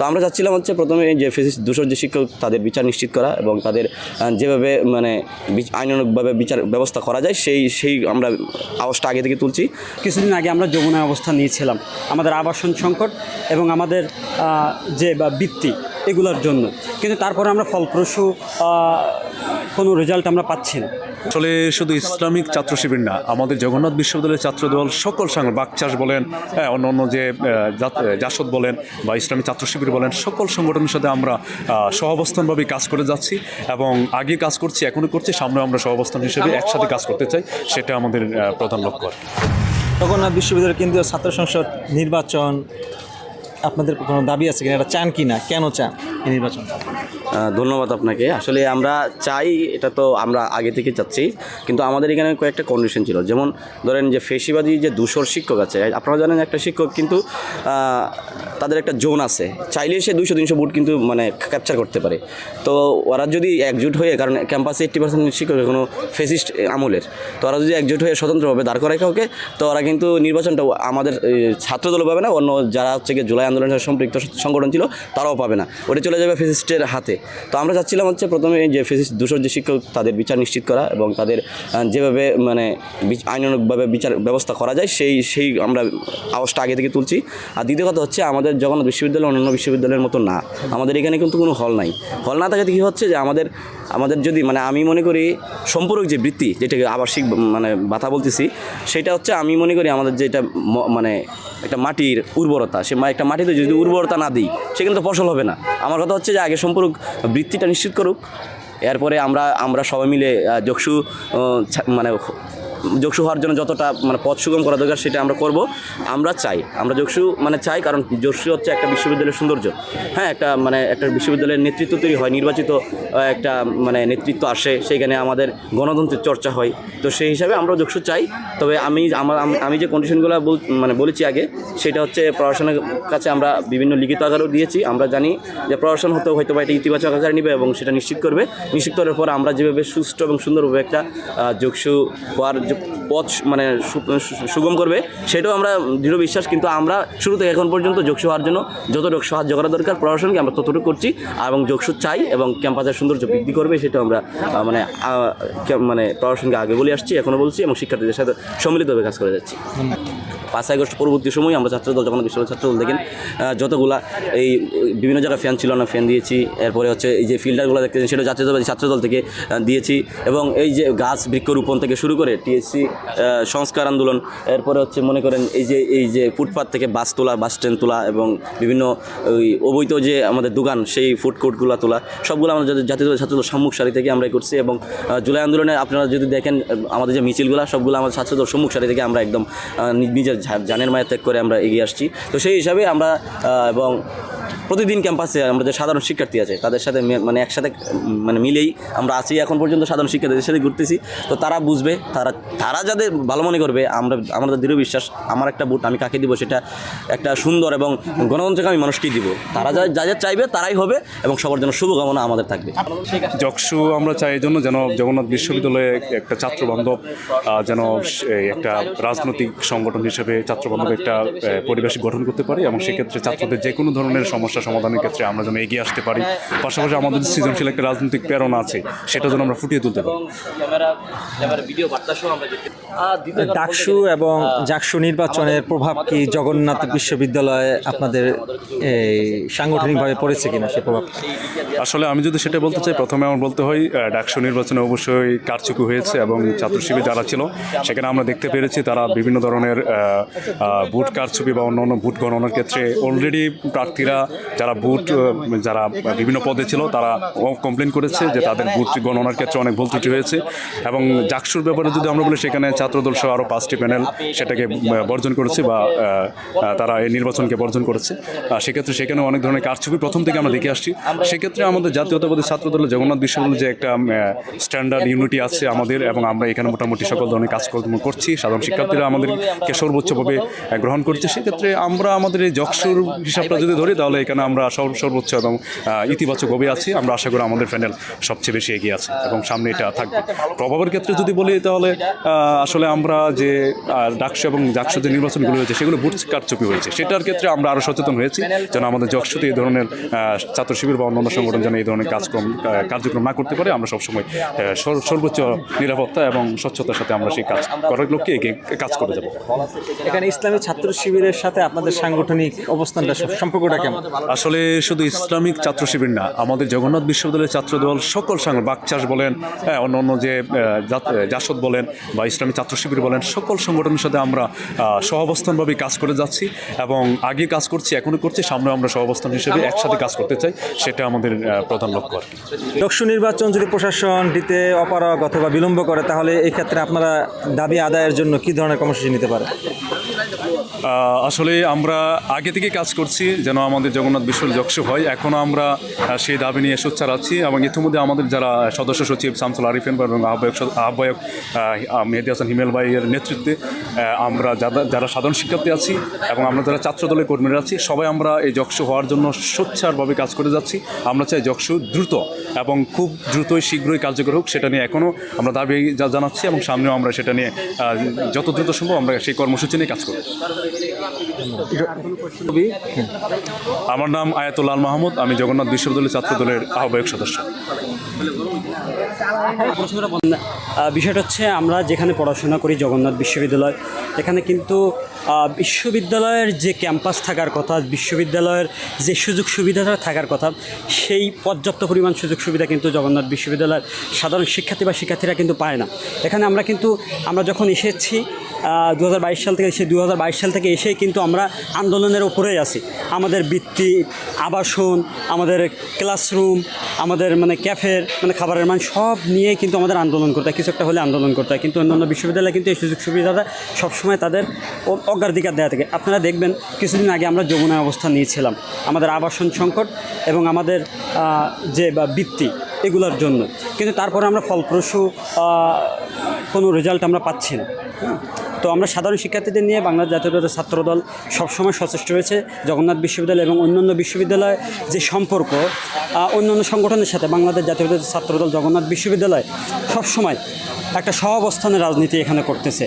তো আমরা চাচ্ছিলাম হচ্ছে প্রথমে যে ফিজিক্স দূষণ যে শিক্ষক, তাদের বিচার নিশ্চিত করা এবং তাদের যেভাবে মানে আইনানুগভাবে বিচার ব্যবস্থা করা যায়, সেই সেই আমরা আওয়াজটা আগে থেকে তুলছি। কিছুদিন আগে আমরা যমুনায় অবস্থা নিয়েছিলাম, আমাদের আবাসন সংকট এবং আমাদের যে বৃত্তি এগুলোর জন্য। কিন্তু তারপরে আমরা ফলপ্রসূ কোনো রেজাল্ট আমরা পাচ্ছি না আসলে শুধু ইসলামিক ছাত্র শিবির না আমাদের জগন্নাথ বিশ্ববিদ্যালয়ের ছাত্রদল সকল সংগঠন বাকচাষ বলেন হ্যাঁ অন্য অন্য যে জাসদ বলেন বা ইসলামিক ছাত্র শিবির বলেন সকল সংগঠনের সাথে আমরা সহাবস্থানভাবে কাজ করে যাচ্ছি এবং আগে কাজ করছি এখনও করছি সামনে আমরা সহাবস্থান হিসেবে একসাথে কাজ করতে চাই সেটা আমাদের প্রধান লক্ষ্য জগন্নাথ বিশ্ববিদ্যালয়ের কেন্দ্রীয় ছাত্র সংসদ নির্বাচন আপনাদের কোনো দাবি আছে কিনা? এটা চান কি না কেন চান? এই নির্বাচন। ধন্যবাদ আপনাকে। আসলে আমরা চাই, এটা তো আমরা আগে থেকে চাচ্ছি, কিন্তু আমাদের এখানে কয়েকটা কন্ডিশন ছিল। যেমন ধরেন যে ফেসিবাদী যে দুশোর শিক্ষক আছে, আপনারা জানেন একটা শিক্ষক কিন্তু তাদের একটা জোন আছে। চাইলে সে দুইশো, তিনশো বুট কিন্তু মানে ক্যাপচার করতে পারে। তো ওরা যদি একজুট হয়ে, কারণ ক্যাম্পাসে এইট্টি পার্সেন্ট শিক্ষক এখনও ফেসিস্ট আমলের, তো ওরা যদি একজুট হয়ে স্বতন্ত্রভাবে দাঁড় করায় কাউকে, তো ওরা কিন্তু নির্বাচনটা আমাদের ছাত্রদলও পাবে না, অন্য যারা হচ্ছে গিয়ে জুলাই আন্দোলনের সম্পৃক্ত সংগঠন ছিল, তারাও পাবে না। ওটা চলে যাবে ফেসিস্টের হাতে। তো আমরা চাচ্ছিলাম হচ্ছে প্রথমে যে ফেসিস্ট দূষর যে শিক্ষক, তাদের বিচার নিশ্চিত করা এবং তাদের যেভাবে মানে আইনানুগভাবে বিচার ব্যবস্থা করা যায়, সেই সেই আমরা আওয়াজটা আগে থেকে তুলছি। আর দ্বিতীয় কথা হচ্ছে আমাদের জগন্নাথ বিশ্ববিদ্যালয় অন্যান্য বিশ্ববিদ্যালয়ের মতো না। আমাদের এখানে কিন্তু কোনো হল নাই। হল না থাকাতে কী হচ্ছে যে আমাদের আমাদের যদি মানে আমি মনে করি সম্পূরক যে বৃত্তি, যেটাকে আবাসিক মানে বাথা বলতেছি, সেটা হচ্ছে আমি মনে করি আমাদের যেটা মানে একটা মাটির উর্বরতা, সে একটা মাটিতে যদি উর্বরতা না দিই সেখানে তো ফসল হবে না। আমার কথা হচ্ছে যে আগে সম্পর্ক বৃত্তিটা নিশ্চিত করুক। এরপরে আমরা আমরা সবাই মিলে যক্ষু মানে যোগসু হওয়ার জন্য যতটা মানে পথ সুগম করা দরকার সেটা আমরা করব। আমরা চাই, আমরা যোগসু মানে চাই কারণ যোগসু হচ্ছে একটা বিশ্ববিদ্যালয়ের সৌন্দর্য। হ্যাঁ একটা মানে একটা বিশ্ববিদ্যালয়ের নেতৃত্ব তৈরি হয়, নির্বাচিত একটা মানে নেতৃত্ব আসে, সেইখানে আমাদের গণতন্ত্রের চর্চা হয়। তো সেই হিসাবে আমরা যোগসু চাই, তবে আমি, আমার, আমি যে কন্ডিশনগুলো মানে বলেছি আগে, সেটা হচ্ছে প্রশাসনের কাছে আমরা বিভিন্ন লিখিত আকারও দিয়েছি। আমরা জানি যে প্রশাসন হতে হয়তো বা এটা ইতিবাচক আকারে নেবে এবং সেটা নিশ্চিত করবে। নিশ্চিত করার পর আমরা যেভাবে সুষ্ঠু এবং সুন্দরভাবে একটা যোগসু হওয়ার যে পথ মানে সুগম করবে, সেটাও আমরা দৃঢ় বিশ্বাস, কিন্তু আমরা শুরু থেকে এখন পর্যন্ত যোগসু হওয়ার জন্য যতটুকু সাহায্য করা দরকার, প্রশাসনকে আমরা ততটুকু করছি, এবং যোগসু চাই, এবং ক্যাম্পাসের সৌন্দর্য বৃদ্ধি করবে সেটা আমরা মানে মানে প্রশাসনকে আগে বলে আসছি এখনও বলছি, এবং শিক্ষার্থীদের সাথে সম্মিলিতভাবে কাজ করে যাচ্ছি। পাঁচ আগস্ট পরবর্তী সময় আমরা ছাত্রদল যখন বিশ্ববিদ্যালয় ছাত্রদল দেখেন যতগুলা এই বিভিন্ন জায়গায় ফ্যান ছিল না ফ্যান দিয়েছি, এরপরে হচ্ছে এই যে ফিল্টারগুলো দেখতেছেন সেটা জাতীয়তাবাদী ছাত্রদল থেকে দিয়েছি এবং এই যে গাছ বৃক্ষরোপণ থেকে শুরু করে টিএসসি সংস্কার আন্দোলন, এরপরে হচ্ছে মনে করেন এই যে এই যে ফুটপাথ থেকে বাস তোলা, বাস স্ট্যান্ড তোলা এবং বিভিন্ন ওই অবৈধ যে আমাদের দোকান, সেই ফুড কোর্টগুলো তোলা, সবগুলো আমাদের জাতীয়- ছাত্রদল সম্মুখ সারি থেকে আমরা করছি এবং জুলাই আন্দোলনে আপনারা যদি দেখেন আমাদের যে মিছিলগুলো, সবগুলো আমাদের ছাত্রদল সম্মুখ সারি থেকে আমরা একদম নিজের জানের মায়া ত্যাগ করে আমরা এগিয়ে আসছি। তো সেই হিসাবে আমরা এবং প্রতিদিন ক্যাম্পাসে আমরা যে সাধারণ শিক্ষার্থী আছে, তাদের সাথে মানে একসাথে মানে মিলেই আমরা আছি। এখন পর্যন্ত সাধারণ শিক্ষার্থীদের সাথে ঘুরতেছি। তো তারা বুঝবে, তারা তারা যাদের ভালো মনে করবে, আমরা, আমাদের দৃঢ় বিশ্বাস, আমার একটা বুট আমি কাকে দিব সেটা একটা সুন্দর এবং গণতন্ত্রকে আমি মানুষকেই দিব। তারা যা যা যা চাইবে তারাই হবে এবং সবার জন্য শুভকামনা আমাদের থাকবে। যক্ষু আমরা চাই এই জন্য যেন জগন্নাথ বিশ্ববিদ্যালয়ে একটা ছাত্র বান্ধব যেন একটা রাজনৈতিক সংগঠন হিসেবে ছাত্র বান্ধব একটা পরিবেশ গঠন করতে পারি এবং সেক্ষেত্রে ছাত্রদের যে কোনো ধরনের সমস্যা সমাধানের ক্ষেত্রে আমরা যেন এগিয়ে আসতে পারি। পাশাপাশি আমাদের সৃজনশীল একটা রাজনৈতিক প্রেরণা আছে সেটা যেন আমরা ফুটিয়ে তুলতে পারি। ডাকসু এবং জাকসু নির্বাচনের প্রভাব কি জগন্নাথ বিশ্ববিদ্যালয়ে আপনাদের এই সাংগঠনিকভাবে পড়েছে কিনা সে প্রভাব? আসলে আমি যদি সেটা বলতে চাই প্রথমে আমার বলতে হয় ডাকসু নির্বাচনে অবশ্যই কারচুপি হয়েছে এবং ছাত্র শিবির যারা ছিল সেখানে আমরা দেখতে পেরেছি তারা বিভিন্ন ধরনের ভোট কারচুপি বা অন্য অন্য ভোট গণনার ক্ষেত্রে অলরেডি প্রার্থীরা যারা আহ, যারা বিভিন্ন পদে ছিল তারা কমপ্লেন করেছে যে তাদের ভোট গণনার ক্ষেত্রে অনেক ভুল ত্রুটি হয়েছে। এবং জাকসুর ব্যাপারে যদি আমরা বলি সেখানে ছাত্রদল সহ আরও পাঁচটি প্যানেল সেটাকে বর্জন করেছে বা তারা এই নির্বাচনকে বর্জন করেছে। সেক্ষেত্রে সেখানে অনেক ধরনের কারচুপি প্রথম থেকে আমরা দেখে আসছি। সেক্ষেত্রে আমাদের জাতীয়তাবাদী ছাত্রদল জগন্নাথ বিশ্ববিদ্যালয়ে যে একটা স্ট্যান্ডার্ড ইউনিটি আছে আমাদের এবং আমরা এখানে মোটামুটি সকল ধরনের কাজকর্ম করছি। সাধারণ শিক্ষার্থীরা আমাদেরকে সর্বোচ্চভাবে গ্রহণ করছে। সেক্ষেত্রে আমরা আমাদের এই যক্ষুর হিসাবটা যদি ধরি তাহলে এখানে আমরা সর্ব- সর্বোচ্চ এবং ইতিবাচকভাবে আছি। আমরা আশা করি আমাদের প্যানেল সবচেয়ে বেশি এগিয়ে আছে এবং সামনে এটা থাকবে। প্রভাবের ক্ষেত্রে যদি বলি তাহলে আসলে আমরা যে ডাকসু এবং জাকসু যে নির্বাচনগুলো হয়েছে, সেগুলো বুট কারচুপি হয়েছে। সেটার ক্ষেত্রে আমরা আরও সচেতন হয়েছি যেন আমাদের জকসুতে এই ধরনের ছাত্র শিবির বা অন্যান্য সংগঠন যেন এই ধরনের কাজকর্ম কার্যক্রম না করতে পারে, আমরা সবসময় সর্বোচ্চ নিরাপত্তা এবং স্বচ্ছতার সাথে আমরা সেই কাজ করার লক্ষ্যে এগিয়ে কাজ করে যাব। এখানে ইসলামী ছাত্র শিবিরের সাথে আপনাদের সাংগঠনিক অবস্থানটা, সম্পর্কটা কেমন? আসলে শুধু ইসলামিক ছাত্র শিবির না, আমাদের জগন্নাথ বিশ্ববিদ্যালয়ের ছাত্র দল সকল সংগঠন বাকচাষ বলেন হ্যাঁ অন্য অন্য যে জাসদ বলেন বা ইসলামী ছাত্র শিবির বলেন, সকল সংগঠনের সাথে আমরা সহাবস্থানভাবে কাজ করে যাচ্ছি এবং আগে কাজ করছি, এখনও করছি সামনে আমরা সহাবস্থান হিসেবে একসাথে কাজ করতে চাই, সেটা আমাদের প্রধান লক্ষ্য আর কি। দক্ষ নির্বাচন যদি প্রশাসন দিতে অপারগ অথবা বিলম্ব করে, তাহলে এই ক্ষেত্রে আপনারা দাবি আদায়ের জন্য কি ধরনের কর্মসূচি নিতে পারে? আসলে আমরা আগে থেকে কাজ করছি যেন আমাদের জগন্নাথ বিশ্ববিদ্যালয় যক্ষু হয়। এখনও আমরা সেই দাবি নিয়ে সোচ্চার আছি এবং ইতিমধ্যে আমাদের যারা সদস্য সচিব শামসুল আরিফেন এবং আহ্বায়ক আহ্বায়ক আহ, মেহেদি হাসান হিমেল ভাইয়ের নেতৃত্বে আমরা যারা যারা সাধারণ শিক্ষার্থী আছি এবং আমরা যারা ছাত্র দলের কর্মীরা আছি সবাই আমরা এই যক্ষু হওয়ার জন্য সোচ্চারভাবে কাজ করে যাচ্ছি। আমরা চাই যক্ষু দ্রুত এবং খুব দ্রুতই শীঘ্রই কার্যকর হোক সেটা নিয়ে এখনও আমরা দাবি জানাচ্ছি এবং সামনেও আমরা সেটা নিয়ে যত দ্রুত সম্ভব আমরা সেই কর্মসূচি নিয়ে কাজ করব। আমার নাম আয়াতুল্লাল মাহমুদ আমি জগন্নাথ বিশ্ববিদ্যালয় ছাত্র দলের আহ্বায়ক সদস্য। বিষয়টা হচ্ছে আমরা যেখানে পড়াশোনা করি জগন্নাথ বিশ্ববিদ্যালয়, এখানে কিন্তু বিশ্ববিদ্যালয়ের যে ক্যাম্পাস থাকার কথা, বিশ্ববিদ্যালয়ের যে সুযোগ সুবিধাটা থাকার কথা, সেই পর্যাপ্ত পরিমাণ সুযোগ সুবিধা কিন্তু জগন্নাথ বিশ্ববিদ্যালয়ের সাধারণ শিক্ষার্থী বা শিক্ষার্থীরা কিন্তু পায় না। এখানে আমরা কিন্তু, আমরা যখন এসেছি দু হাজার বাইশ সাল থেকে সে দু সাল থেকে এসেই কিন্তু আমরা আন্দোলনের ওপরেই আছি। আমাদের বৃত্তি, আবাসন, আমাদের ক্লাসরুম আমাদের মানে ক্যাফের মানে খাবারের মান সব নিয়ে কিন্তু আমাদের আন্দোলন করতে হয়। কিছু একটা হলে আন্দোলন করতে হয়। কিন্তু অন্যান্য বিশ্ববিদ্যালয়ে কিন্তু এই সুযোগ সুবিধাটা সবসময় তাদের অগ্রাধিকার দেওয়া থাকে। আপনারা দেখবেন, কিছুদিন আগে আমরা যমুনায় অবস্থান নিয়েছিলাম। আমাদের আবাসন সংকট এবং আমাদের যে বা বৃত্তি, এগুলোর জন্য। কিন্তু তারপরে আমরা ফলপ্রসূ কোনো রেজাল্ট আমরা পাচ্ছি না। হুম। তো আমরা সাধারণ শিক্ষার্থীদের নিয়ে বাংলাদেশ জাতীয়তাবাদী ছাত্রদল সবসময় সচেষ্ট রয়েছে। জগন্নাথ বিশ্ববিদ্যালয় এবং অন্যান্য বিশ্ববিদ্যালয় যে সম্পর্ক অন্যান্য সংগঠনের সাথে বাংলাদেশ জাতীয়তাবাদী ছাত্রদল জগন্নাথ বিশ্ববিদ্যালয় সবসময় একটা সহাবস্থানের রাজনীতি এখানে করতেছে।